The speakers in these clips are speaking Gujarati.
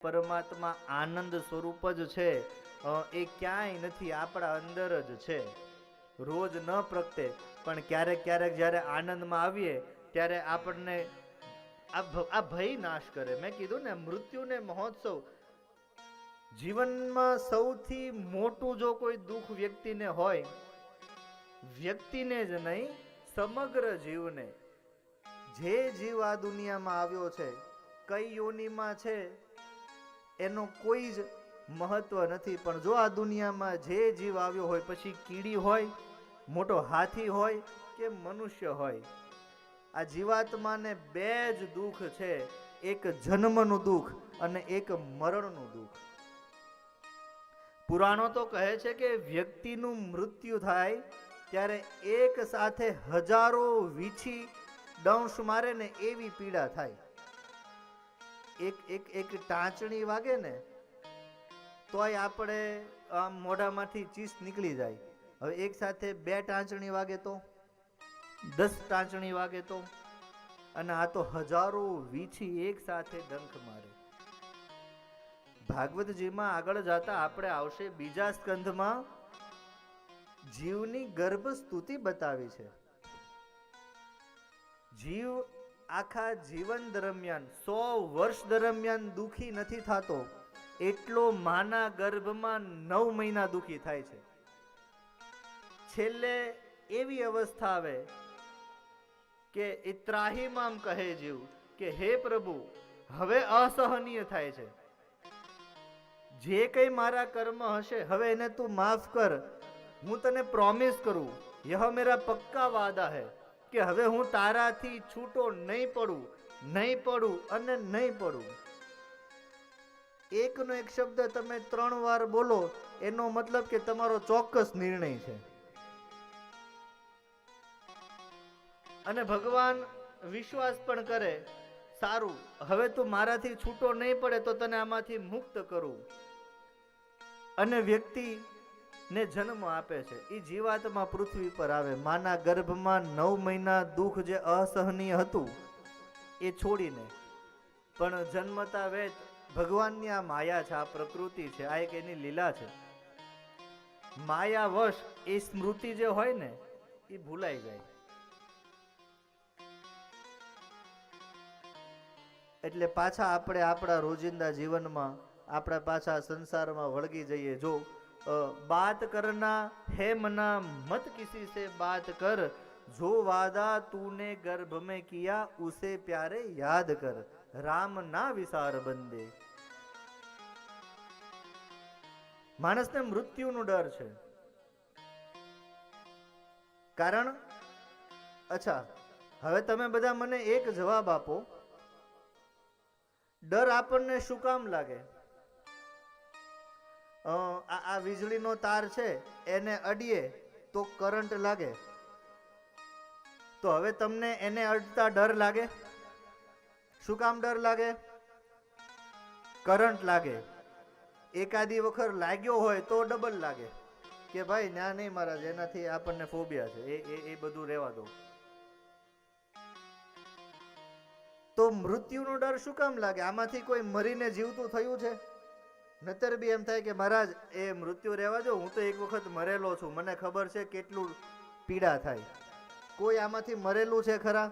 પરમાત્મા આનંદ સ્વરૂપ જ છે. એ ક્યાંય નથી, આપણા અંદર જ છે. રોજ ન પ્રગટે, પણ ક્યારેક ક્યારેક જ્યારે આનંદમાં આવીએ, ત્યારે આપણને આ ભય નાશ કરે. મેં કીધું ને મૃત્યુને મહોત્સવ. જીવનમાં સૌથી મોટું જો કોઈ દુઃખ વ્યક્તિને હોય, વ્યક્તિને જ નહીં, સમગ્ર જીવને. જે જીવ આ દુનિયામાં આવ્યો છે, કઈ યોનિમાં છે એનો કોઈ જ મહત્વ નથી. પણ જો આ દુનિયામાં જે જીવ આવ્યો હોય, પછી કીડી હોય, મોટો હાથી હોય કે મનુષ્ય હોય, આ જીવાત્માને બે જ દુઃખ છે. એક જન્મનું દુઃખ અને એક મરણનું દુઃખ. પુરાણો તો કહે છે કે વ્યક્તિનું મૃત્યુ થાય ત્યારે એક સાથે હજારો વીછી દંશ મારે ને એવી પીડા થાય. એક એક એક ટાંચણી વાગે ને, તોય આપણે આમ મોઢામાંથી ચીસ નીકળી જાય. હવે એક સાથે બે ટાંચણી વાગે તો, દસ ટાંચણી વાગે તો, અને આ તો હજારો વીછી એક સાથે ડંખ મારે. ભાગવતજીમાં આગળ જતા આપણે આવશે બીજા સ્કંધમાં જીવની ગર્ભ સ્તુતિ બતાવી છે. જીવ આખા જીવન દરમિયાન, સો વર્ષ દરમિયાન દુખી નથી થતો, એટલો માના ગર્ભમાં નવ મહિના દુખી થાય છે. છેલ્લે એવી અવસ્થા આવે કે ઇત્રાહીમ આમ કહે જીવ કે, હે પ્રભુ, હવે અસહનીય થાય છે. જે કંઈ મારા કર્મ હશે, હવે એને તું માફ કર. હું તને પ્રોમિસ કરું, યહ મેરા પક્કા વાદા હે. કે હવે હું તારાથી છૂટો નહીં પડું નહીં પડું અને નહીં પડું. એકનો એક શબ્દ તમે ત્રણ વાર બોલો, એનો મતલબ કે તમારો ચોક્કસ નિર્ણય છે. અને ભગવાન વિશ્વાસ પણ કરે, સારું, હવે તું મારાથી છૂટો નહીં પડે તો તને આમાંથી મુક્ત કરું. અને વ્યક્તિ ને જન્મ આપે છે. એ જીવાત્મા પૃથ્વી પર આવે. માના ગર્ભમાં નવ મહિના દુઃખ જે અસહનીય હતું, એ છોડીને. પણ જન્મતા વેત ભગવાનની આ માયા છે, આ પ્રકૃતિ છે, આ એક એની લીલા છે. માયાવશ એ સ્મૃતિ જે હોય ને, એ ભૂલાઈ જાય. એટલે પાછા આપણે આપણા રોજિંદા જીવનમાં, આપણા પાછા સંસારમાં વળગી જઈએ. જો बात करना है मना मत किसी से बात કર. જો વાદા तूने गर्भ में किया उसे प्यारे याद कर રામ ના વિસાર બંદે. માણસને મૃત્યુનો ડર છે. કારણ? અચ્છા, હવે તમે બધા મને એક જવાબ આપો. ડર આપણને શું કામ લાગે? આ વીજળીનો તાર છે, એને અડીએ તો કરંટ લાગે. તો હવે તમને એને અડતા ડર લાગે? શું કામ ડર લાગે? કરંટ લાગે. એકાદી વખત લાગ્યો હોય તો ડબલ લાગે. કે ભાઈ, ના નહીં મહારાજ, એનાથી આપણને ફોબિયા છે. એ એ બધું રહેવા દો. તો મૃત્યુનો ડર શું કામ લાગે? આમાંથી કોઈ મરીને જીવતું થયું છે? નતર બી એમ થાય કે મહારાજ, એ મૃત્યુ રહેવા દો, હું તો એક વખત મરેલો છું. મને ખબર છે કેટલું પીડા થાય. કોઈ આમાંથી મરેલું છે ખરા?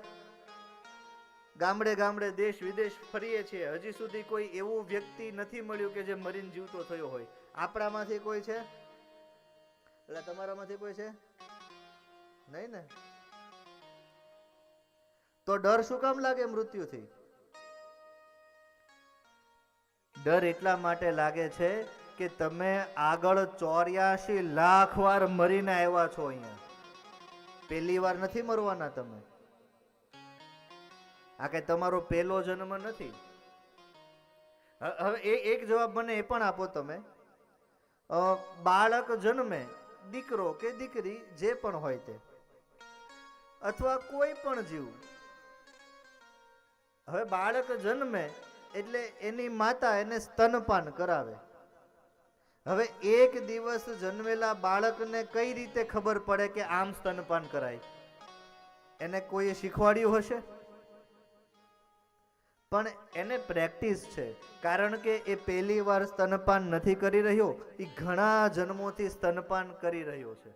ગામડે ગામડે દેશ વિદેશ ફરીએ છીએ. હજી સુધી કોઈ એવું વ્યક્તિ નથી મળ્યું કે જે મરીને જીવતો થયો હોય. આપણામાંથી કોઈ છે? એટલે તમારામાંથી કોઈ છે? નહીં ને? તો ડર શું કામ લાગે મૃત્યુથી? ડર એટલા માટે લાગે છે કે તમે આગળ ચોર્યાસી લાખ વાર મરીને આવ્યા છો અહીંયા. પહેલી વાર નથી મરવાના તમે. આ કઈ તમારો પહેલો જન્મ નથી? હવે એ એક જવાબ મને એ પણ આપો તમે. બાળક જન્મે દીકરો કે દીકરી જે પણ હોય તે. અથવા કોઈ પણ જીવ. હવે બાળક જન્મે એટલે એની માતા એને સ્તનપાન કરાવે. હવે એક દિવસ જન્મેલા બાળકને કઈ રીતે ખબર પડે કે આમ સ્તનપાન કરાય? એને કોઈએ શીખવાડ્યું હશે? પણ એને પ્રેક્ટિસ છે, કારણ કે એ પહેલી વાર સ્તનપાન નથી કરી રહ્યો એ ઘણા જન્મોથી સ્તનપાન કરી રહ્યો છે.